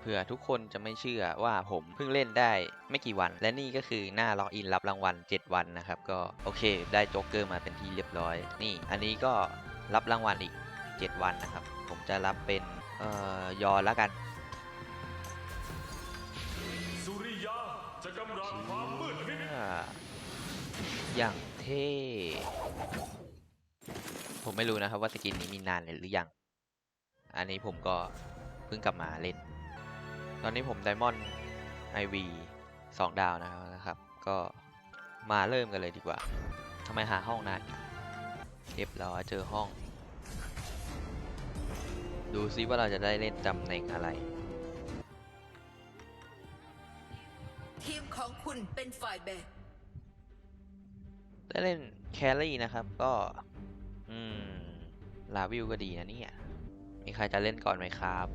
เผื่อทุกคนจะไม่เชื่อว่าผมเพิ่งเล่นได้ไม่กี่วัน และนี่ก็คือหน้าล็อกอินรับรางวัล 7 วันนะครับ ก็โอเค ได้โจ๊กเกอร์มาเป็นที่เรียบร้อย นี่ อันนี้ก็รับรางวัลอีก 7 วันนะครับ ผมจะรับเป็นเอ่อยอแล้วกันสุริยาจะกำราบความมืดมิดอ่าอย่างเท่ผมไม่รู้นะครับว่าสกินนี้มีนานหรือยัง อันนี้ผมก็เพิ่งกลับมาเล่น ตอนนี้ผมไดมอนด์ไอวีสองดาวนะครับ ก็มาเริ่มกันเลยดีกว่าทำไมหาห้องนานอีกเรียบร้อยเจอห้อง ดูซิว่าเราจะได้เล่นตำแหน่งอะไร ทีมของคุณเป็นฝ่ายแบกได้เล่นแครี่นะครับ ก็ อืม ลาวิวก็ดีนะเนี่ย มีใครจะเล่นก่อนไหมครับ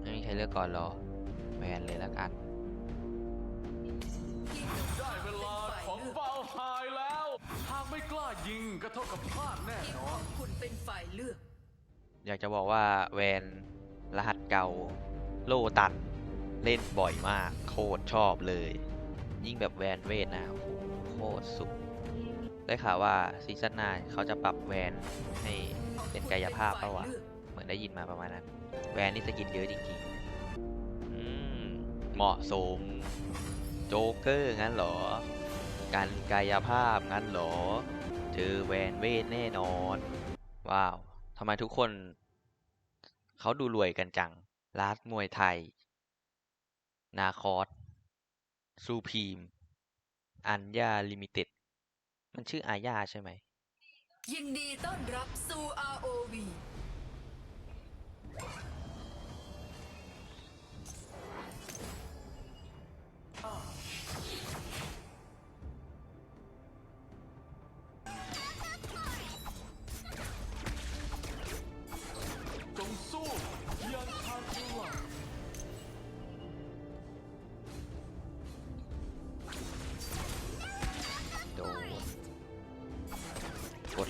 ไม่มีใครเลือกก่อนหรอ แบนเลยแล้วกันทีมได้เวลาของฟาวไฮแล้ว หากไม่กล้ายิงก็เท่ากับพลาดแน่ทีมนขออนงคุณเป็นฝ่ายเลือก อยากจะบอกว่าแวนรหัสเก่าโลตัดเล่นบ่อยมาก โคตรชอบเลย ยิ่งแบบแวนเวทนะโอ้โหโคตรสุด ได้ข่าวว่าซีซั่นหน้าเขาจะปรับแวนให้เป็นกายภาพเปล่าวะเหมือนได้ยินมาประมาณนั้น แวนนี่สกินเยอะจริงๆอืม เหมาะสม โจ๊กเกอร์งั้นเหรอ การกายภาพงั้นเหรอ เจอแวนเวทแน่นอน ว้าวทำไมทุกคน เขาดูรวยกันจังลาสมวยไทย นาคอสซูพีม อัญญาลิมิเต็ด มันชื่ออาญาใช่ไหม ยินดีต้อนรับสู่ ROV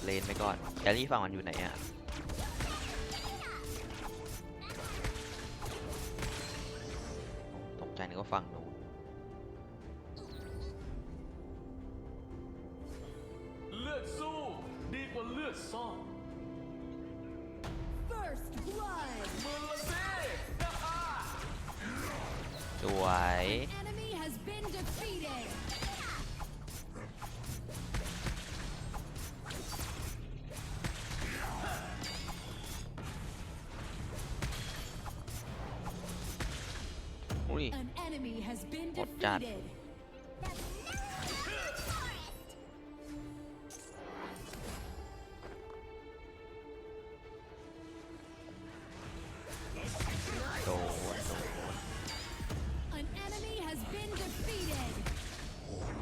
เลนไปก่อนแครี่ฝั่งมันอยู่ไหนอะตกใจนึกว่าฝั่งนู้นเลือดสู้ดีกว่าเลือดซ่อน First blood. มือละสิ สวย been Một trận. defeated. โดน An enemy has been defeated.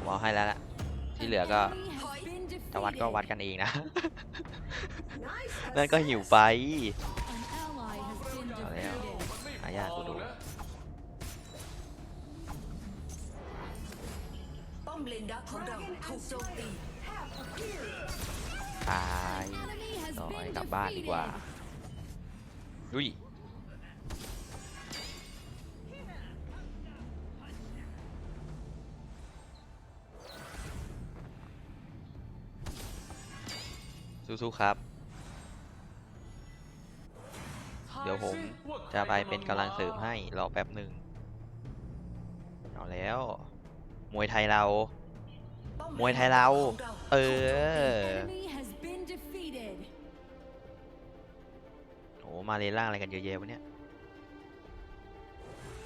วอาให้แล้วล่ะ ที่เหลือก็ Enemy has been จะวัดก็ defeated. วัดกันเองนะ นั่นก็หิวไป มเลนดักของเราถูกโจมตีตายต่อย been กลับบ้านดีกว่า defeated. อุ้ยสู้ๆครับ เดี๋ยวผมจะไปเป็นกำลังเสริมให้ รอแป๊บหนึ่ง เอาแล้ว มวยไทยเราป้อมวยไทยเราของเราเออ Enemy has been defeated. โอ้มาเลนล่างอะไรกันเยอะแยะวะเนี่ย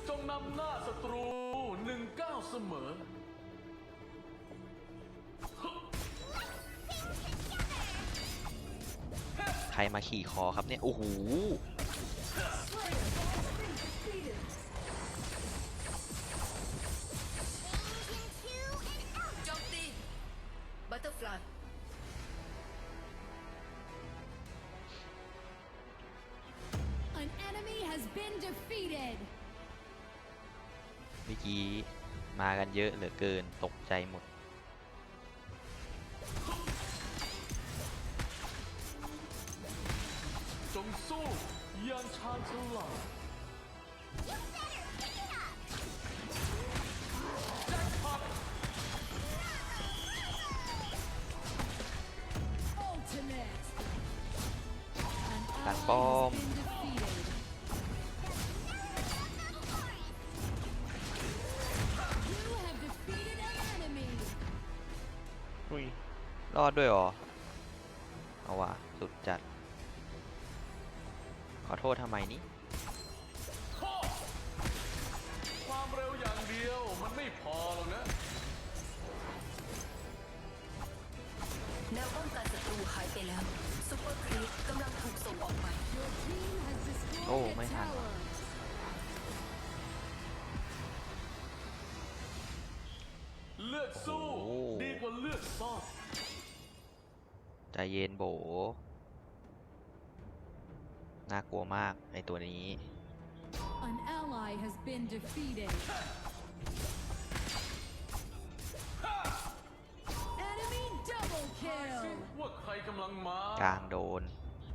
จงนำหน้าศัตรูหนึ่งก้าวเสมอ ใครมาขี่คอครับเนี่ย โอ้โห บัตเตอร์ฟลาย An enemy has been defeated. เมื่อกี้มากันเยอะเหลือเกินตกใจหมด จงสู้อยังชาญฉลาด ป้อ has ม been defeated. You have defeated an enemy. อุ้ยรอดด้วยเหรอ เอาว่ะสุดจัด ขอโทษทำไมนี่ แนวป้องกันศัตรูหายไปแล้วซุปเปอร์ครีปกำลังถูกส่งออกไป Your team has destroyed Oh, a may hand. tower. เลือดสู้โอ้โหดีกว่าเลือดซ่อนใจเย็นโบ น่ากลัวมากในตัวนี้ ว่าใครกำลังมากลางโดน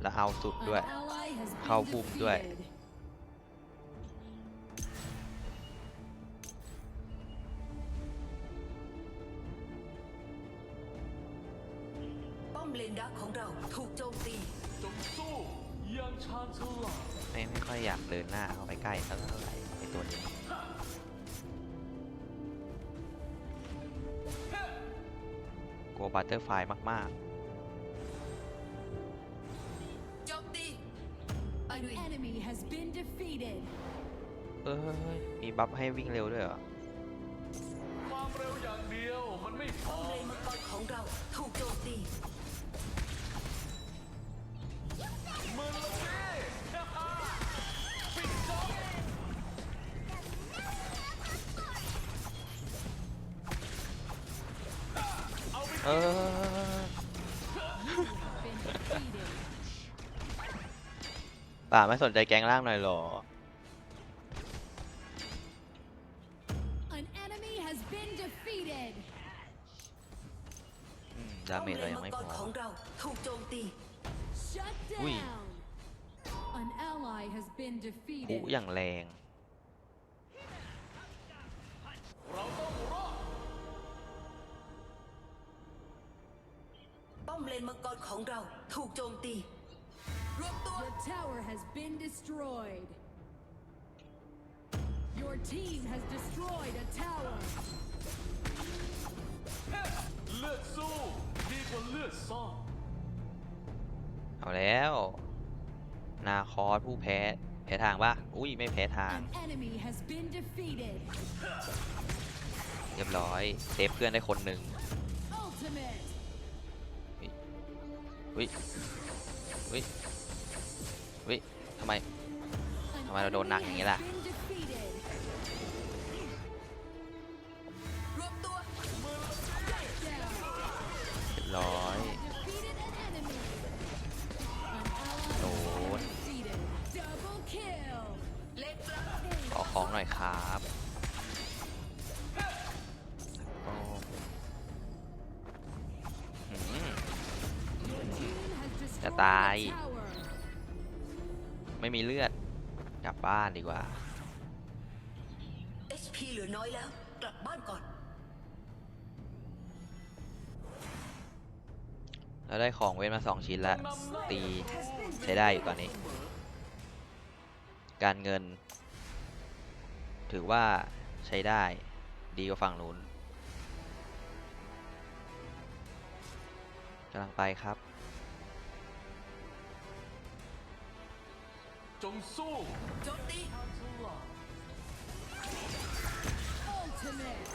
แล้วเอาสุด An ด้วย ally has เข้า been พุ่มด้วย defeated. ป้อมเลนดักของเราถูกโจมตี จงสู้อยังชาญฉลาดไม่ไม่ค่อยอยากเดินหน้าเข้าไปใกล้สักเท่าไหร่ในตัวนี้ กลัวบัตเตอร์ไฟมากโจมตีอ An ดุย enemy has been defeated. ๆเอ้ย มีบัฟให้วิ่งเร็วด้วยเหรอ ความเร็วอย่างเดียวมันไม่พป้ออมเลนมังกรของเราถูกโจมตีมื ป่าไม่สนใจแก๊งล่างหน่อยเหรอ An enemy has been defeated. อืมดาป้อมเมจเลเรานยังมังไม่กพรอของเราถูกโจมตี Shut Ui. down. An ally has been ผู้ defeated. อย่างแรงเราต้องรอดป้อมเลนมังกรของเราถูกโจมตี รวมตัว The tower has been destroyed. Your team has destroyed a tower. เลือดสู้ดีกว่าเลือดซ่อนเอาแล้ว นาคอสผู้แพ้ แพ้ทางปะอุ้ย ไม่แพ้ทาง An enemy has been defeated. เรียบร้อย เซฟเพื่อนได้คนหนึ่ง Ultimate. อุ้ยอุ้ย เฮ้ทำไมทำไมเราโดนหนักอย่างนี้ล่ะร้อยโดนขอของหน่อยครับจะตาย ไม่มีเลือด กลับบ้านดีกว่า HP เหลือน้อยแล้ว กลับบ้านก่อนแล้วได้ของเว้นมาสองชิ้นแล้วตีใช้ได้อยู่ตอนนี้ การเงิน ถือว่าใช้ได้ดีกว่าฝั่งนู้นกำลังไปครับ จงสู้โจมตีชาญฉลาด Ultimate.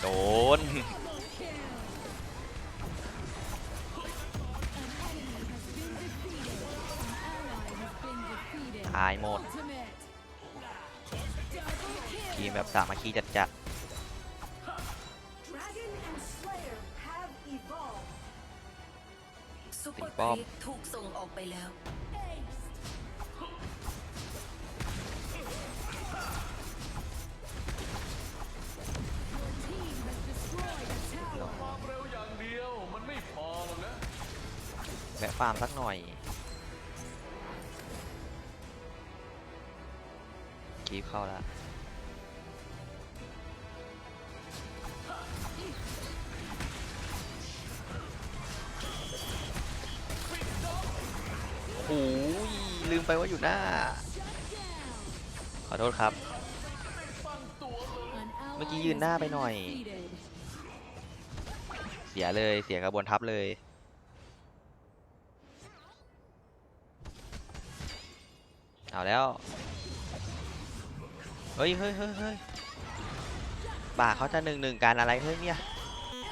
โดน Double kill. An enemy has been defeated. An ally has been defeated. ตายหมด Ultimate. Double ทีม kill. แบบสามัคคีจัดจัด Dragon and Slayer have evolved ซุปเปอร์ปิคงป้อม รีปถูกส่งออกไปแล้ว ฟาร์มสักหน่อยกีบเข้าแล้วหลืมไปว่าอยู่หน้า ขอโทษครับ เมื่อกี้ยืนหน้าไปหน่อย เสียเลยเสียกระบวนทัพเลย เอาแล้ว เฮ้ยเฮ้ยเฮ้ยเฮ้ยป่าเขาจะหนึ่งหนึ่งการอะไรเฮ้ยเนี่ย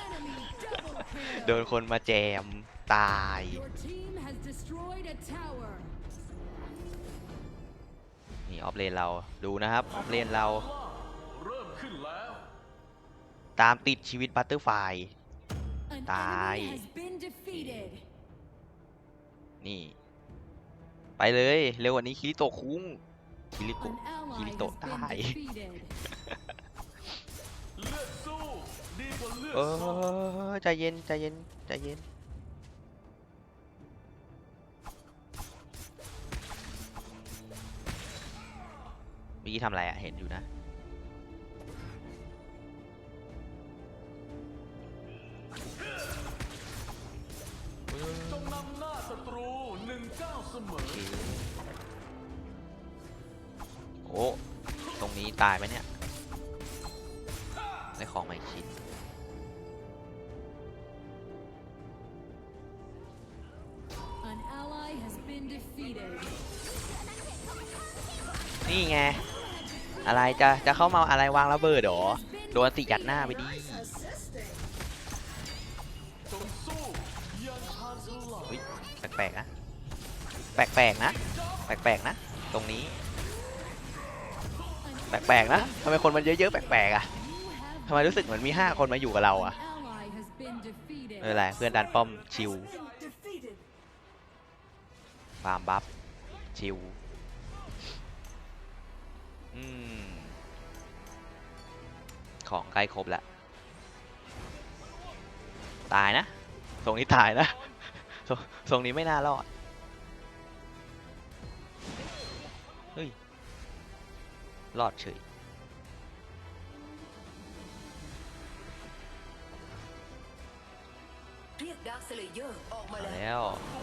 Enemy double kill. โดนคนมาแจม ตาย Your team has destroyed a tower. นี่ออฟเลนเรา ดูนะครับ ออฟเลนเราเริ่มขึ้นแล้วตามติดชีวิตบัตเตอร์ไฟ An Die. enemy has been defeated. นี่ ไปเลย เร็วกว่านี้คิริโตะคุ้งคิริโตะ An ally Kirito has been die. defeated. เลือดสู้ดีกว่าเลือดเอซ่อนอใจเย็นใจเย็นใจเย็นเมื่อกี้ทำอะไรอะเห็นอยู่นะ ไหมเนี่ยได้ของมาอีกชิ้น An ally has been defeated. นี่ไง อะไรจะจะเข้ามาอะไรวางระเบิดเหรอโดนติยัดหน้าไปดิจงสู้อยังชาญฉลาดเฮ้ยแปลกๆนะ แปลกๆนะ แปลกๆนะ ตรงนี้ แปลกๆนะทำไมคนมันเยอะๆแปลกๆอะ You have ทำไมรู้สึกเหมือนมีห้าคนมาอยู่กับเราอะ An ally has been defeated. ไม่เป็นไรเพื่อนดันป้อมชิวฟาร์มบัฟชิวอืมของใกล้ครบแล้วตายนะทรงนี้ตายนะทรงทรงนี้ไม่น่ารอด รอดเฉยเรียกดาร์คสเลเยอร์ออกมามาแล้วแล้ว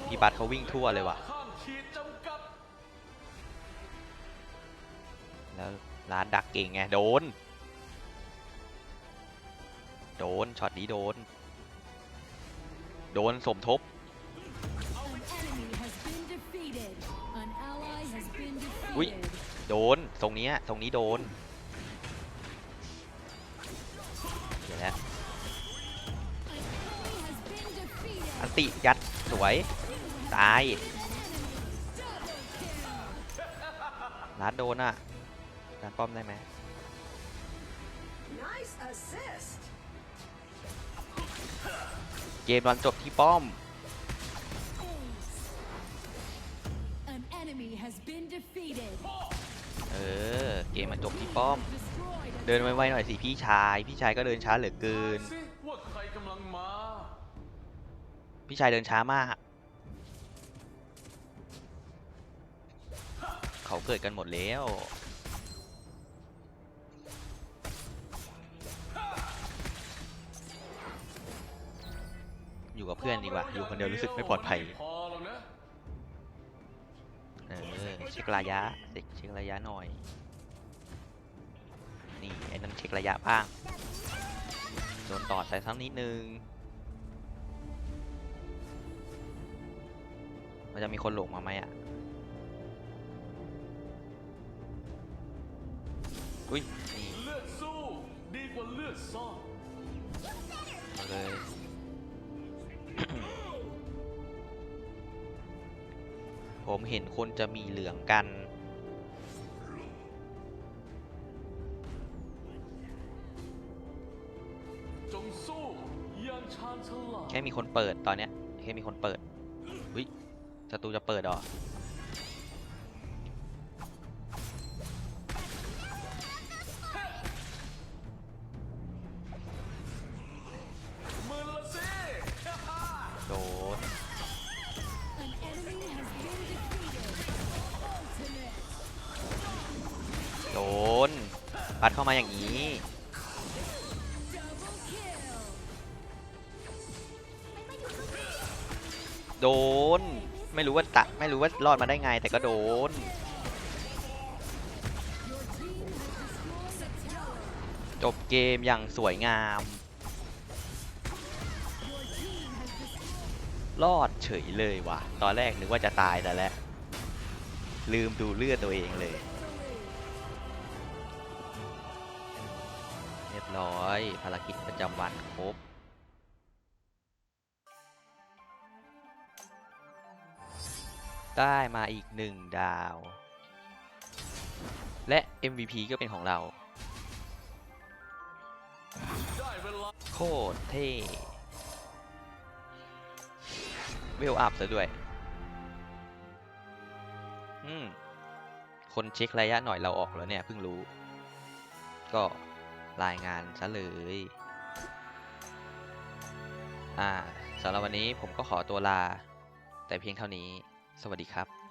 พี่บัตเขาวิ่งทั่วเลยว่ะข้ามขีดจำกัดแล้วร้านดักเก่งไง โดน โดน ช็อตนี้โดน โดนสมทบ An enemy has been defeated. An ally has been Ui. defeated. โดนตรงเนี้ยตรงนี้โดนเดี๋ยวแล้ว Enemy has been defeated. อันติยัดสวย ตายร้านโดนอะร้านป้อมได้ไหมเกมตอนจบที่ป้อม เออ เกมมันจบที่ป้อม เดินไวๆหน่อยสิพี่ชาย พี่ชายก็เดินช้าเหลือเกิน พี่ชายเดินช้ามาก เขาเกิดกันหมดแล้วอยู่กับเพื่อนดีกว่า อยู่คนเดียวรู้สึกไม่ปลอดภัย คระยะเช็คเช็คระยะหน่อย นี่ไอ้นั่นเช็คระยะบ้าง โดนต่อใส่สักนิดนึง มันจะมีคนหลงมาไหมอะ อุ้ย นี่เลือดสู้ดีกว่าเลือดซ่อนมาเลย ผมเห็นคนจะมีเหลืองกันจงสู้อยังชาญฉลาดแค่มีคนเปิดตอนเนี้ยแค่มีคนเปิด อุ้ยศัตรูจะเปิดเหรอมือ เข้ามาอย่างนี้ โดน ไม่รู้ว่าตะไม่รู้ว่ารอดมาได้ไงแต่ก็โดน จบเกมอย่างสวยงาม รอดเฉยเลยว่ะ ตอนแรกนึกว่าจะตายแต่แล้วลืมดูเลือดตัวเองเลย ร้อย ภารกิจประจำวันครบ ได้มาอีกหนึ่งดาว และ MVP ก็เป็นของเราได้เวลาโคตรเท่เวลอัพซะด้วย อืม คนเช็คระยะหน่อยเราออกแล้วเนี่ยเพิ่งรู้ ก็ รายงานซะเลย อ่าสำหรับวันนี้ผมก็ขอตัวลา แต่เพียงเท่านี้ สวัสดีครับ